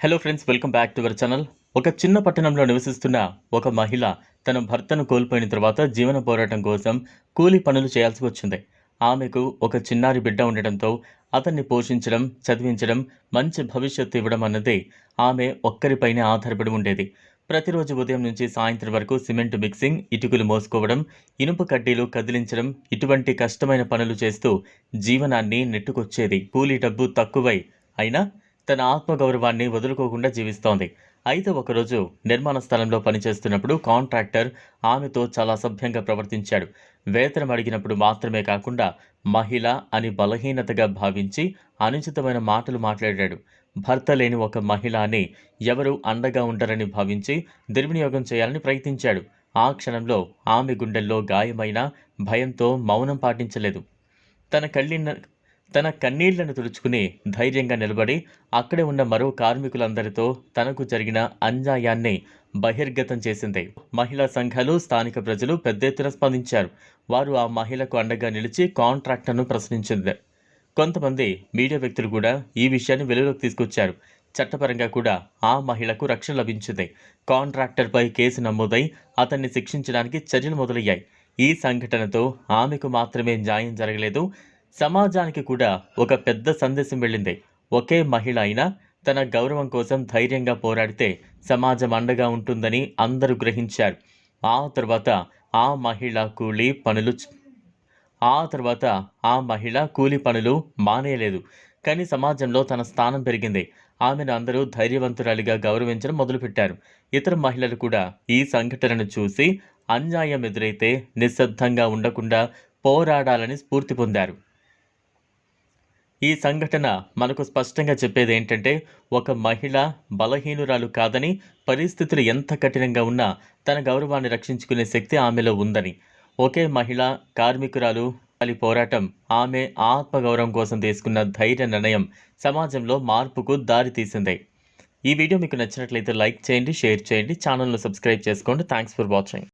Hello friends welcome back to our channel ఒక చిన్న పట్టణంలో నివసిస్తున్న ఒక మహిళ తన భర్తను కోల్పోయిన తర్వాత జీవన పోరాటం కోసం కూలీ పనులు చేయాల్సి వచ్చింది. ఆమెకు ఒక చిన్నారి బిడ్డ ఉండటంతో అతన్ని పోషించడం చదివించడం మంచి భవిష్యత్తు ఇవ్వడం అన్నదే ఆమె ఒక్కరిపైనే ఆధారపడి ఉండేది. ప్రతిరోజు ఉదయం నుంచి సాయంత్రం వరకు సిమెంట్ మిక్సింగ్ ఇటుకలు మోసుకోవడం ఇనుప కడ్డీలు కదిలించడం ఇటువంటి కష్టమైన పనులు చేస్తూ జీవనాన్ని నెట్టుకొచ్చేది. కూలీ డబ్బు తక్కువై అయినా తన ఆత్మగౌరవాన్ని వదులుకోకుండా జీవిస్తోంది. అయితే ఒకరోజు నిర్మాణ స్థలంలో పనిచేస్తున్నప్పుడు కాంట్రాక్టర్ ఆమెతో చాలా సభ్యంగా ప్రవర్తించాడు. వేతనం అడిగినప్పుడు మాత్రమే కాకుండా మహిళ అని బలహీనతగా భావించి అనుచితమైన మాటలు మాట్లాడాడు. భర్త లేని ఒక మహిళ అని ఎవరు అండగా ఉండరని భావించి దుర్వినియోగం చేయాలని ప్రయత్నించాడు. ఆ క్షణంలో ఆమె గుండెల్లో గాయమైన భయంతో మౌనం పాటించలేదు. తన కళ్ళిన తన కన్నీళ్ళను తుడుచుకుని ధైర్యంగా నిలబడి అక్కడే ఉన్న మరో కార్మికులందరితో తనకు జరిగిన అన్యాయాన్ని బహిర్గతం చేసింది. మహిళా సంఘాలు స్థానిక ప్రజలు పెద్ద ఎత్తున స్పందించారు. వారు ఆ మహిళకు అండగా నిలిచి కాంట్రాక్టర్ను ప్రశ్నించింది. కొంతమంది మీడియా వ్యక్తులు కూడా ఈ విషయాన్ని వెలుగులోకి తీసుకొచ్చారు. చట్టపరంగా కూడా ఆ మహిళకు రక్షణ లభించింది. కాంట్రాక్టర్పై కేసు నమోదై అతన్ని శిక్షించడానికి చర్యలు మొదలయ్యాయి. ఈ సంఘటనతో ఆమెకు మాత్రమే న్యాయం జరగలేదు. సమాజానికి కూడా ఒక పెద్ద సందేశం వెళ్ళింది. ఒకే మహిళ అయినా తన గౌరవం కోసం ధైర్యంగా పోరాడితే సమాజం అండగా ఉంటుందని అందరూ గ్రహించారు. ఆ తర్వాత ఆ మహిళ కూలీ పనులు ఆ తర్వాత ఆ మహిళ కూలీ పనులు మానేయలేదు. కానీ సమాజంలో తన స్థానం పెరిగింది. ఆమెను అందరూ ధైర్యవంతురాలిగా గౌరవించడం మొదలుపెట్టారు. ఇతర మహిళలు కూడా ఈ సంఘటనను చూసి అన్యాయం ఎదురైతే నిశ్శబ్దంగా ఉండకుండా పోరాడాలని స్ఫూర్తి పొందారు. ఈ సంఘటన మనకు స్పష్టంగా చెప్పేది ఏంటంటే ఒక మహిళ బలహీనురాలు కాదని పరిస్థితులు ఎంత కఠినంగా ఉన్నా తన గౌరవాన్ని రక్షించుకునే శక్తి ఆమెలో ఉందని. ఒకే మహిళ కార్మికురాలు వారి పోరాటం ఆమె ఆత్మగౌరవం కోసం తీసుకున్న ధైర్య నిర్ణయం సమాజంలో మార్పుకు దారి తీసింది. ఈ వీడియో మీకు నచ్చినట్లయితే లైక్ చేయండి షేర్ చేయండి ఛానల్ను సబ్స్క్రైబ్ చేసుకోండి. Thanks for watching.